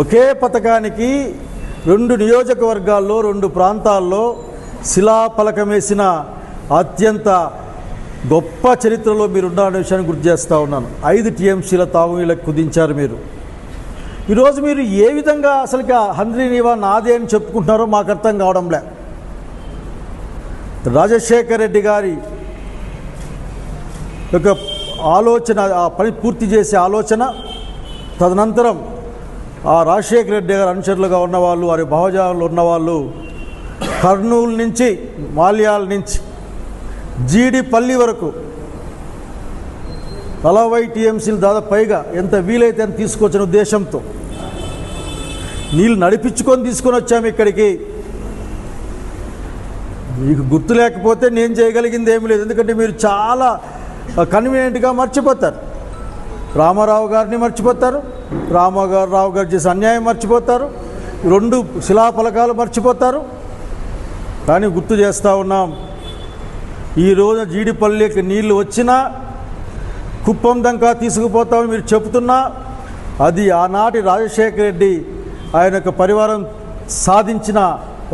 ఒకే పథకానికి రెండు నియోజకవర్గాల్లో రెండు ప్రాంతాల్లో శిలాఫలకమేసిన అత్యంత గొప్ప చరిత్రలో మీరు ఉన్నారనే విషయాన్ని గుర్తు చేస్తూ ఉన్నాను. ఐదు టీఎంసీల తాగునీళ్ళకు కుదించారు మీరు. ఈరోజు మీరు ఏ విధంగా అసలుకి ఆ హంద్రీ నీవా నాదే అని చెప్పుకుంటున్నారో మాకు అర్థం కావడంలే. రాజశేఖర్ రెడ్డి గారి యొక్క ఆలోచన ఆ పని పూర్తి చేసే ఆలోచన తదనంతరం ఆ రాజశేఖర రెడ్డి గారి అనుచరులుగా ఉన్నవాళ్ళు వారి భావజాలు ఉన్నవాళ్ళు కర్నూలు నుంచి మాల్యాల నుంచి జీడిపల్లి వరకు నలభై టీఎంసీలు దాదాపు పైగా ఎంత వీలైతే అని తీసుకొచ్చిన ఉద్దేశంతో నీళ్ళు నడిపించుకొని తీసుకొని వచ్చాము ఇక్కడికి. మీకు గుర్తు లేకపోతే నేను చేయగలిగింది ఏమి లేదు. ఎందుకంటే మీరు చాలా కన్వీనియంట్గా మర్చిపోతారు. రామారావు గారిని మర్చిపోతారు. రామగారు రావు గారు చేసే అన్యాయం మర్చిపోతారు. రెండు శిలాఫలకాలు మర్చిపోతారు. కానీ గుర్తు చేస్తూ ఉన్నాం ఈరోజు జీడిపల్లికి నీళ్ళు వచ్చినా కుప్పం దంకా తీసుకుపోతామని మీరు చెబుతున్నా అది ఆనాటి రాజశేఖర రెడ్డి ఆయన యొక్క పరివారం సాధించిన